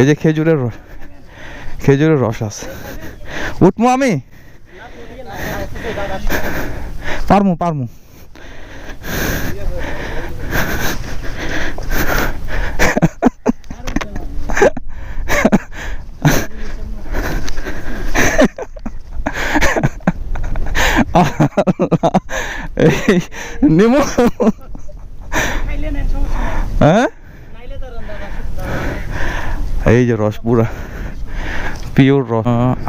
এই যে খেজুরের খেজুরের রস আছে। উঠমু আমি? পারমু পারমু। নিমু। হ্যাঁ? এই যে রসপুরা পিওর রস।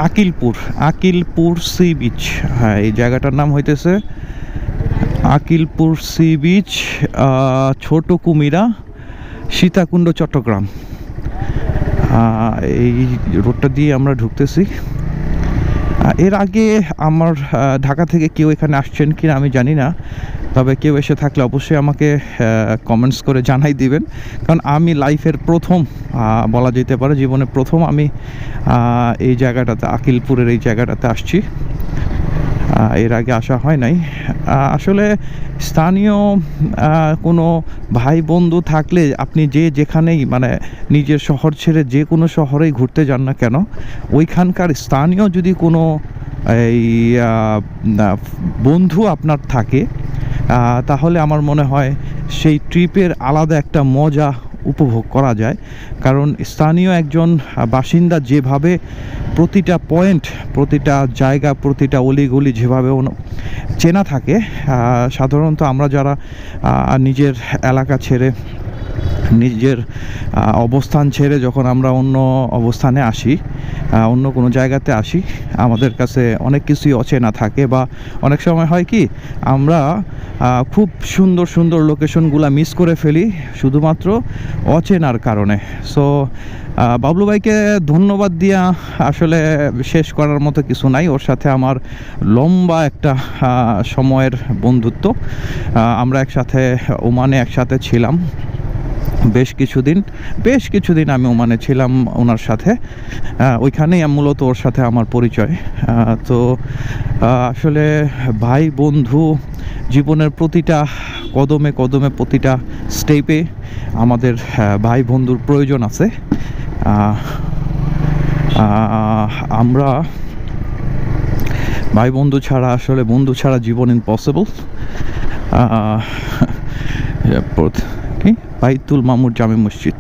Akilpur Akilpur sea beach. হ্যাঁ এই জায়গাটার নাম হইতেছে আকিলপুর সি বিচ ছোট কুমিরা, সীতাকুণ্ড, চট্টগ্রাম। এই রোডটা দিয়ে আমরা ঢুকতেছি। এর আগে আমার ঢাকা থেকে কেউ এখানে আসছেন কিনা আমি জানি না, তবে কেউ এসে থাকলে অবশ্যই আমাকে কমেন্টস করে জানাই দিবেন। কারণ আমি লাইফের প্রথম বলা যেতে পারে জীবনে প্রথম আমি এই জায়গাটাতে, আকিলপুরের এই জায়গাটাতে আসছি। এর আগে আসা হয় নাই। আসলে স্থানীয় কোনো ভাই বন্ধু থাকলে আপনি যে যেখানেই মানে নিজের শহর ছেড়ে যে কোনো শহরেই ঘুরতে যান না কেন, ওইখানকার স্থানীয় যদি কোনো এই বন্ধু আপনার থাকে তাহলে আমার মনে হয় সেই ট্রিপের আলাদা একটা মজা উপভোগ করা যায়। কারণ স্থানীয় একজন বাসিন্দা যেভাবে প্রতিটা পয়েন্ট, প্রতিটা জায়গা, প্রতিটা অলিগলি যেভাবে চেনা থাকে সাধারণত আমরা যারা নিজের এলাকা ছেড়ে নিজের অবস্থান ছেড়ে যখন আমরা অন্য অবস্থানে আসি অন্য কোনো জায়গাতে আসি, আমাদের কাছে অনেক কিছুই অচেনা থাকে বা অনেক সময় হয় কি, আমরা খুব সুন্দর সুন্দর লোকেশনগুলো মিস করে ফেলি শুধুমাত্র অচেনার কারণে। সো বাবলু ভাইকে ধন্যবাদ দিয়া আসলে শেষ করার মতো কিছু নাই। ওর সাথে আমার লম্বা একটা সময়ের বন্ধুত্ব। আমরা একসাথে, ওমানে একসাথে ছিলাম। বেশ কিছুদিন বেশ কিছুদিন আমি ওমানে ছিলাম ওনার সাথে। ওইখানেই মূলত ওর সাথে আমার পরিচয়। তো আসলে ভাই, বন্ধু, জীবনের প্রতিটা কদমে কদমে প্রতিটা স্টেপে আমাদের ভাই, বন্ধুর প্রয়োজন আছে। আমরা ভাই, বন্ধু ছাড়া, আসলে বন্ধু ছাড়া জীবন ইম্পসিবল কি বাইতুল মামুর জামে মসজিদ।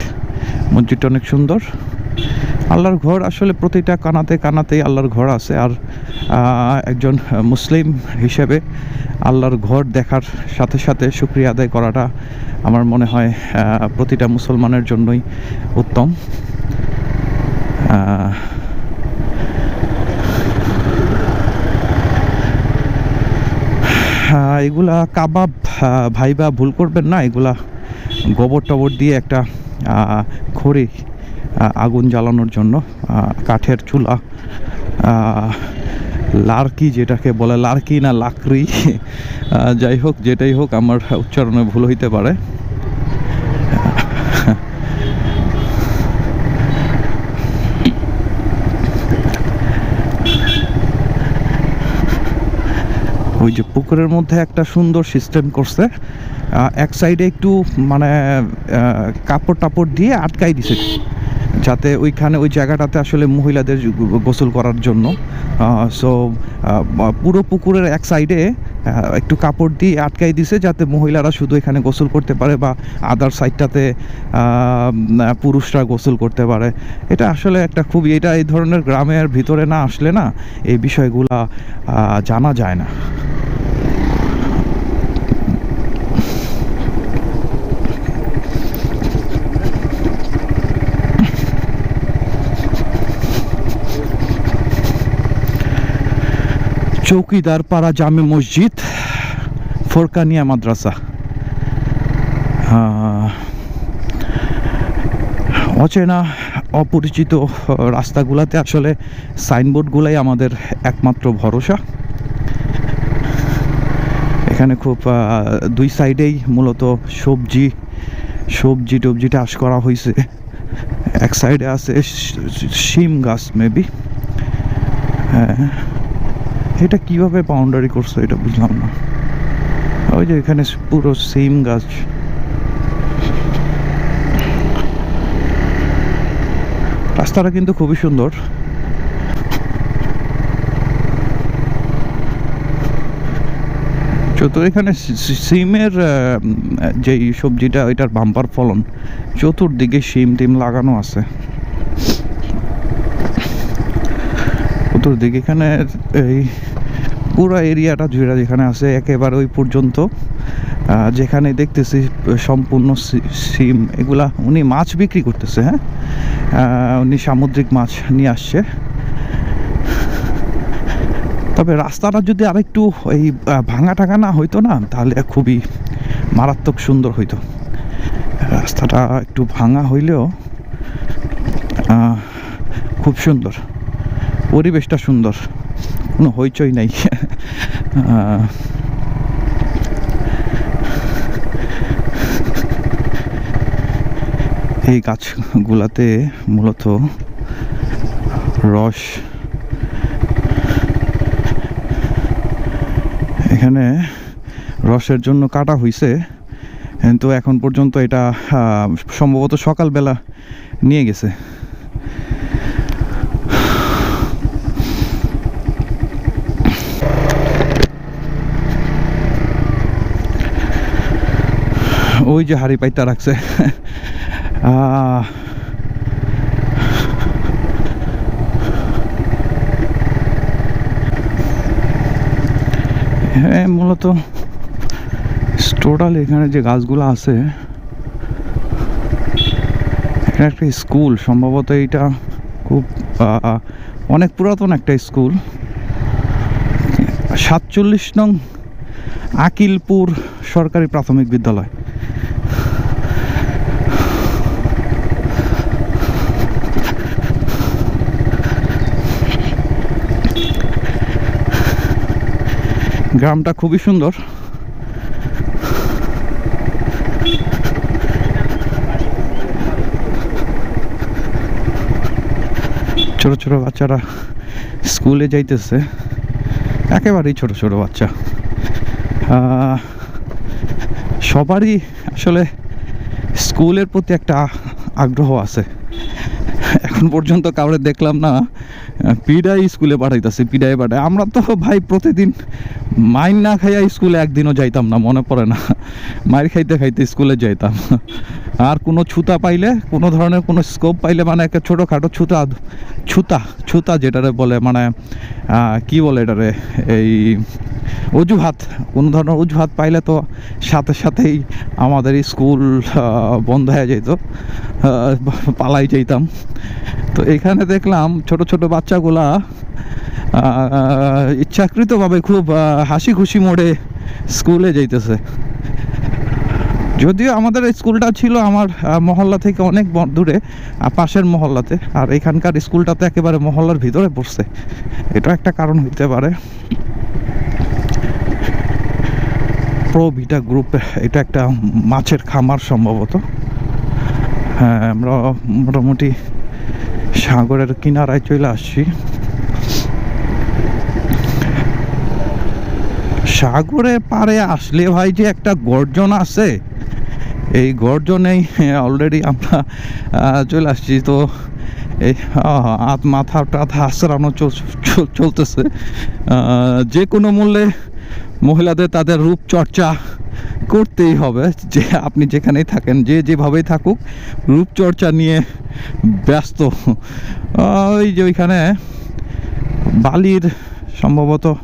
মসজিদটা অনেক সুন্দর। আল্লাহর ঘর আসলে প্রতিটা কানাতে কানাতেই আল্লাহর ঘর আছে। আর একজন মুসলিম হিসেবে আল্লাহর ঘর দেখার সাথে সাথে শুক্রিয়া আদায় করাটা আমার মনে হয় প্রতিটা মুসলমানের জন্যই উত্তম। এগুলা কাবাব ভাইবা ভুল করবেন না। এগুলা গোবর টবর দিয়ে একটা খড়ি আগুন জ্বালানোর জন্য কাঠের চুলা লার্কি যেটাকে বলে, লার্কি না লাকড়ি যাই হোক, যেটাই হোক, আমার উচ্চারণে ভুল হইতে পারে। ওই যে পুকুরের মধ্যে একটা সুন্দর সিস্টেম করছে। এক সাইডে একটু মানে কাপড় টাপড় দিয়ে আটকাই দিছে, যাতে ওইখানে ওই জায়গাটাতে আসলে মহিলাদের গোসল করার জন্য। সো পুরো পুকুরের এক সাইডে একটু কাপড় দিয়ে আটকাই দিছে যাতে মহিলারা শুধু এখানে গোসল করতে পারে বা আদার সাইডটাতে পুরুষরা গোসল করতে পারে। এটা আসলে একটা খুবই, এটা এই ধরনের গ্রামের ভিতরে না আসলে না এই বিষয়গুলা জানা যায় না। চৌকিদার পাড়া জামে মসজিদ, ফোরকানিয়া মাদ্রাসা। অচেনা, অপরিচিত রাস্তাগুলাতে আসলে সাইনবোর্ডগুলাই আমাদের একমাত্র ভরসা। এখানে খুব দুই সাইডেই মূলত সবজি সবজি টবজি চাষ করা হয়েছে এক সাইডে আছে শিম গাছ, মেবি। হ্যাঁ। এটা কীভাবে বাউন্ডারি করছে এটা বুঝলাম না। ওই যে এখানে পুরো সিম গাছ। রাস্তাটা কিন্তু খুবই সুন্দর। তো এখানে সিমের যে সবজিটা, ওইটার বাম্পার ফলন, চতুর্দিকে সিম টিম লাগানো আছে। চতুর্দিকে এখানে এই পুরো এরিয়াটা জুড়ে যেখানে আছে, একেবারে ওই পর্যন্ত। যেখানে দেখতেছি, সম্পূর্ণ সিম, এগুলা উনি মাছ বিক্রি করতেছে হ্যাঁ? উনি সামুদ্রিক মাছ নিয়ে আসছে। তবে রাস্তাটা যদি আরেকটু এই ভাঙা টাঙা না হইতো না, তাহলে খুবই মারাত্মক সুন্দর হইতো। রাস্তাটা একটু ভাঙা হইলেও খুব সুন্দর। পরিবেশটা সুন্দর। কোনো হইচই নাই। এই গাছগুলাতে মূলত রস। এখানে রসের জন্য কাটা হইছে। কিন্তু এখন পর্যন্ত এটা সম্ভবত সকালবেলা নিয়ে গেছে। ওই যে হাড়ি পাইতা রাখছে। হ্যাঁ মূলত টোটাল এখানে যে গাছগুলো আছে এখানে একটা স্কুল। সম্ভবত এইটা খুব অনেক পুরাতন একটা স্কুল। সাতচল্লিশ নং আকিলপুর সরকারি প্রাথমিক বিদ্যালয়। গ্রামটা খুবই সুন্দর। ছোট ছোট বাচ্চারা স্কুলে যাইতেছে। একেবারেই ছোট ছোট বাচ্চা। সবারই আসলে স্কুলের প্রতি একটা আগ্রহ আছে। এখন পর্যন্ত কাউরে দেখলাম না। পিডাই স্কুলে পাঠাইতেছে, পিডাই পাঠায় আমরা তো ভাই প্রতিদিন মাইন না খাইয়া স্কুলে একদিনও যাইতাম না, মনে পড়ে না। মায়ের খাইতে খাইতে স্কুলে যাইতাম। আর কোনো ছুতা পাইলে, কোনো ধরনের কোনো স্কোপ পাইলে মানে একটা ছোটোখাটো ছুতা ছুতা ছুতা যেটারে বলে মানে কি বলে এটারে, এই অজুহাত, কোনো ধরনের অজুহাত পাইলে তো সাথে সাথেই আমাদের স্কুল বন্ধ হয়ে যেত পালাই যেতাম। তো এখানে দেখলাম ছোট ছোট বাচ্চাগুলা ইচ্ছাকৃতভাবে খুব হাসি খুশি মোড়ে স্কুলে যাইতেছে। যদিও আমাদের স্কুলটা ছিল আমার মহল্লা থেকে অনেক দূরে পাশের মহল্লাতে। আর এখানকার স্কুলটা তো একেবারে মহল্লার ভিতরে পড়ছে। এটা একটা কারণ হইতে পারে। প্রো ভিটা গ্রুপ এটা একটা মাছের খামার সম্ভবত। হ্যাঁ আমরা মোটামুটি সাগরের কিনারায় চলে আসছি। সাগরের পারে আসলে ভাই যে একটা গর্জন আছে এই গর্জনেই অলরেডি আমরা চলে আসছি। তো এই হাত, মাথা, টাথা আশ্রানো চল- চল- চলতেছে। যে কোনো মূল্যে মহিলাদের তাদের রূপচর্চা করতেই হবে। যে আপনি যেখানেই থাকেন, যে যেভাবেই থাকুক, রূপচর্চা নিয়ে ব্যস্ত। ওই যে ওইখানে বালির, সম্ভবত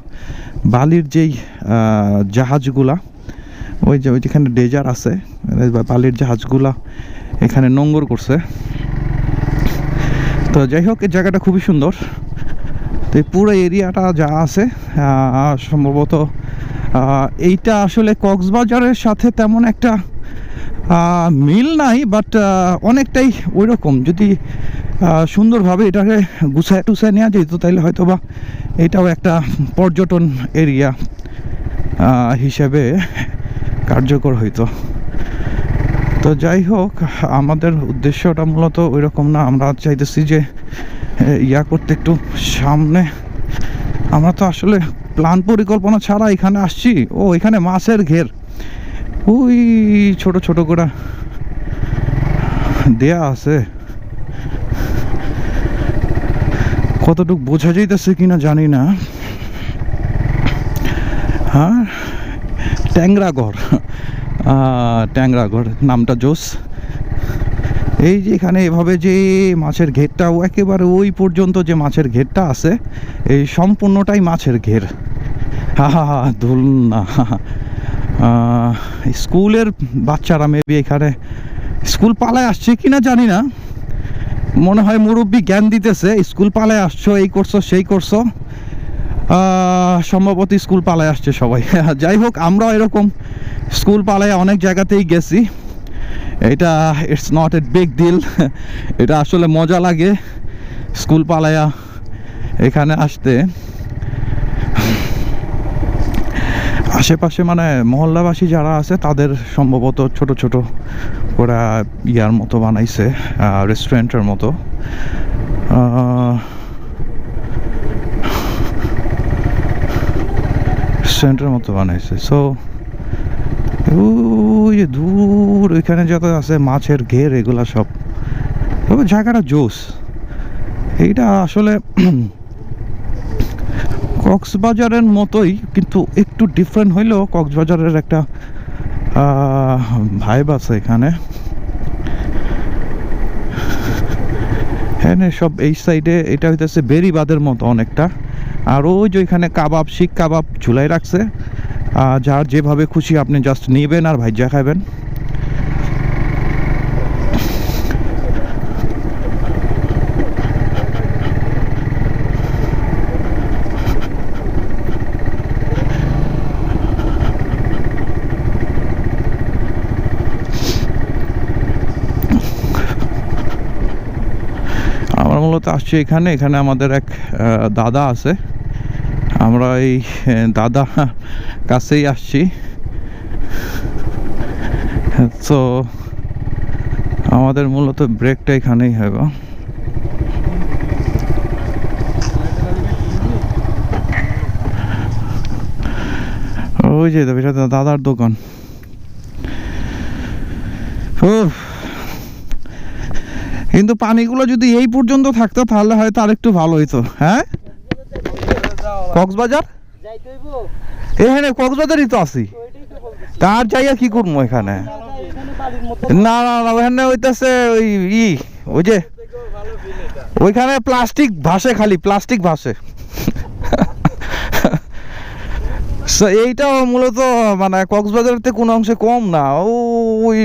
বালির যেই জাহাজগুলা ওই যে ওই যেখানে ডেজার আছে বা- বালির জাহাজগুলা এখানে নোঙ্গর করছে। তো যাই হোক, এই জায়গাটা খুবই সুন্দর। তো এই পুরো এরিয়াটা যা আছে সম্ভবত এইটা আসলে কক্সবাজারের সাথে তেমন একটা মিল নাই বাট অনেকটাই ওই রকম যদি সুন্দরভাবে এটাকে গুছায় টুছায় নেওয়া যেত তাহলে হয়তো বা এটাও একটা পর্যটন এরিয়া হিসেবে কার্যকর হইতো। তো যাই হোক, আমাদের উদ্দেশ্যটা মূলত ওই রকম না। আমরা চাইতেছি যে ইয়া করতে একটু সামনে। আমরা তো আসলে প্ল্যান পরিকল্পনা ছাড়া এখানে আসছি। ও, এখানে মাছের ঘের। ওই ছোট ছোট করে দেয়া আছে। কতটুকু বোঝা যাইতেছে কিনা জানি না। হ্যাঁ ট্যাংরাগড়। ট্যাংরাগড়, নামটা জোস। এই যে এখানে এভাবে যে মাছের ঘেরটা একেবারে ওই পর্যন্ত যে মাছের ঘেরটা আছে, এই সম্পূর্ণটাই মাছের ঘের। হা হা হা স্কুলের বাচ্চারা মেবি এখানে স্কুল পালায় আসছে কিনা জানি না। মনে হয় মুরব্বী জ্ঞান দিতেছে, স্কুল পালায় আসছো, এই করছ, সেই করছ। সম্ভবত স্কুল পালায় আসছে সবাই। যাই হোক, আমরাও এরকম স্কুল পালায় অনেক জায়গাতেই গেছি। এটা it's not a big deal এটা আসলে মজা লাগে স্কুল পালায়া এখানে আসতে। আশেপাশে মানে মহল্লাবাসী যারা আছে, তাদের সম্ভবত ছোট ছোট ওরা ইয়ার মতো বানাইছে রেস্টুরেন্টের মতো। রেস্টুরেন্টের মতো বানাইছে। সো ওই দূর ওইখানে যত আছে মাছের ঘের, এগুলা সব। তবে জায়গাটা জোস। এইটা আসলে কক্সবাজারের মতোই, কিন্তু একটু ডিফারেন্ট হইলেও কক্সবাজারের একটা ভাইব আছে এখানে। হ্যাঁ সব এই সাইডে এটা হইতেছে বেরিবাদের মতো অনেকটা। আর ওই যে ওইখানে কাবাব, শিখ কাবাব ঝুলাই রাখছে। যার যেভাবে খুশি আপনি জাস্ট নেবেন আর ভাইজা খাবেন। আমরা মূলত আসছি এখানে। এখানে আমাদের এক দাদা আছে। আমরা এই দাদা কাছেই আসছি। তো আমাদের মূলত ব্রেকটা এখানেই হবে। ওই যে দাদার দোকান। উফ। কিন্তু পানিগুলো যদি এই পর্যন্ত থাকতো, তাহলে হয়তো আর একটু ভালো হইতো হ্যাঁ? কক্সবাজার? এখানে কক্সবাজারই তো আছি। তার যাইয়া কি করব এখানে? না না না, ওখানে হইতেছে ওই ই, ওই যে, ওইখানে প্লাস্টিক ভাসে খালি, প্লাস্টিক ভাসে। এইটাও মূলত মানে কক্সবাজারের কোনো অংশে কম না। ওই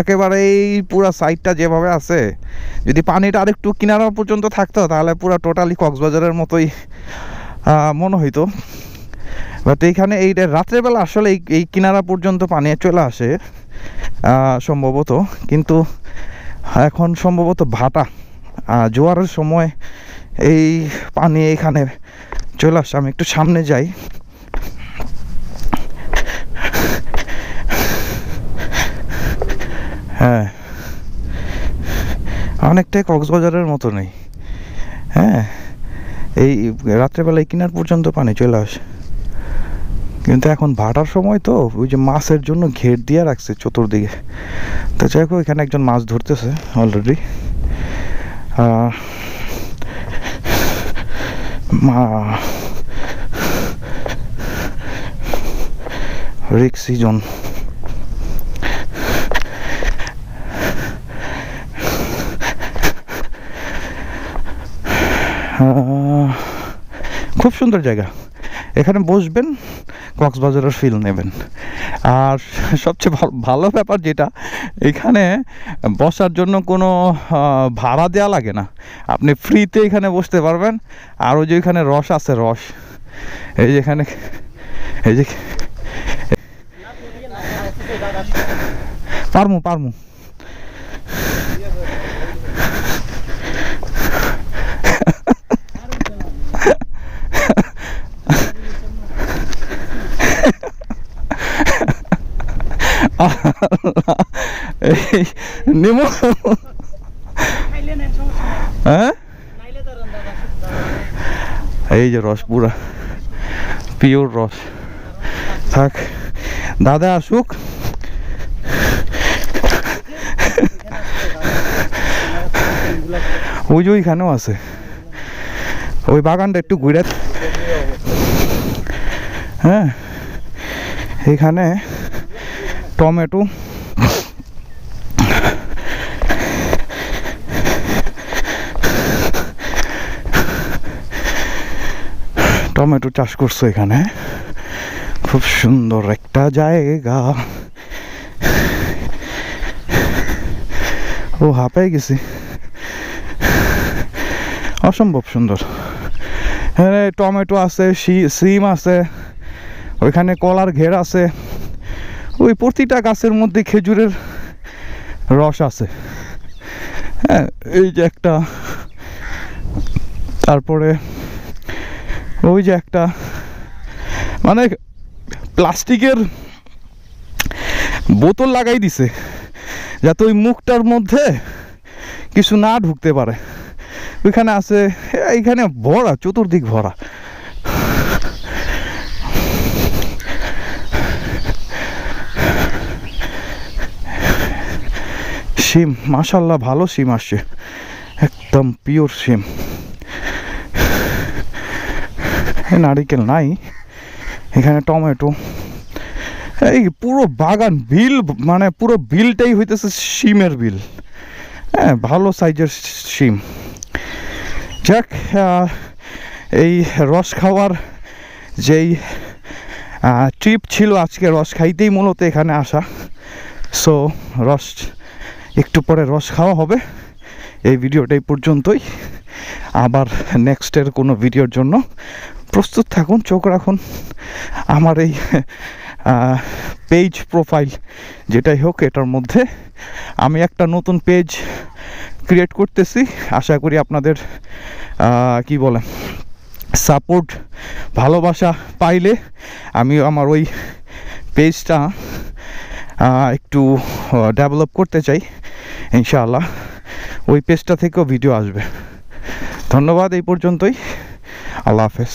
একেবারে এই পুরা সাইডটা যেভাবে আছে, যদি পানিটা আরেকটু কিনারা পর্যন্ত থাকতো, তাহলে পুরো টোটালি কক্সবাজারের মতোই মনে হইতো। বাট এইখানে এই রাত্রেবেলা আসলে এই এই কিনারা পর্যন্ত পানি চলে আসে সম্ভবত। কিন্তু এখন সম্ভবত ভাটা জোয়ারের সময় এই পানি এখানে চলে আসে। আমি একটু সামনে যাই। হ্যাঁ। অনেকটাই কক্সবাজারের মতো নেই। হ্যাঁ। এই রাত্রেবেলায় কিনার পর্যন্ত পানি চলে আসে। কিন্তু এখন ভাটার সময় তো, ওই যে মাছের জন্য ঘের দিয়ে রাখছে চতুর্দিকে। তো যাই হোক, এখানে একজন মাছ ধরতেছে অলরেডি মা রিক্স সিজন খুব সুন্দর জায়গা। এখানে বসবেন, কক্সবাজারের ফিল নেবেন। আর সবচেয়ে ভালো ব্যাপার যেটা, এখানে বসার জন্য কোনো ভাড়া দেওয়া লাগে না। আপনি ফ্রিতে এখানে বসতে পারবেন, আর ওই যে এখানে রস আছে, রস। এই যে এখানে, এই যে পারমু পারমু। এই নিমু হ্যাঁ? এই যে রস পুরা পিওর রস। থাক দাদা আসুক। ওই যে ওইখানেও আছে। ওই বাগানটা একটু ঘুরে হ্যাঁ? এখানে টমেটো টমেটো চাষ করছ এখানে। খুব সুন্দর একটা জায়গা। ও, হাঁপাই গেছি। অসম্ভব সুন্দর। হ্যাঁ টমেটো আছে সিম আছে। ওইখানে কলার ঘের আছে। ওই প্রতিটা গাছের মধ্যে খেজুরের রস আছে। হ্যাঁ এই যে একটা। তারপরে ওই যে একটা। মানে প্লাস্টিকের বোতল লাগাই দিছে, যাতে ওই মুখটার মধ্যে কিছু না ঢুকতে পারে। ওইখানে আছে, এইখানে ভরা, চতুর্দিক ভরা। শিম মাশাল্লাহ ভালো সিম আসছে। একদম পিওর সিম। নারিকেল নাই, এখানে টমেটো। এই পুরো বাগান বিল মানে পুরো বিলটাই হইতেছে সিমের বিল। হ্যাঁ ভালো সাইজের সিম। যাক এই রস খাওয়ার যেই ট্রিপ ছিল আজকে, রস খাইতেই মূলত এখানে আসা। সো রস একটু পরে রস খাওয়া হবে। এই ভিডিওটা এই পর্যন্তই। আবার নেক্সটের কোনো ভিডিওর জন্য প্রস্তুত থাকুন, চোখ রাখুন। আমার এই পেজ প্রোফাইল যেটাই হোক এটার মধ্যে আমি একটা নতুন পেজ ক্রিয়েট করতেছি। আশা করি আপনাদের কি বলে সাপোর্ট ভালোবাসা পাইলে আমি আমার ওই পেজটা একটু ডেভেলপ করতে চাই, ইনশাআল্লাহ। ওই পেজটা থেকেও ভিডিও আসবে। ধন্যবাদ এই পর্যন্তই। আল্লাহ হাফেজ।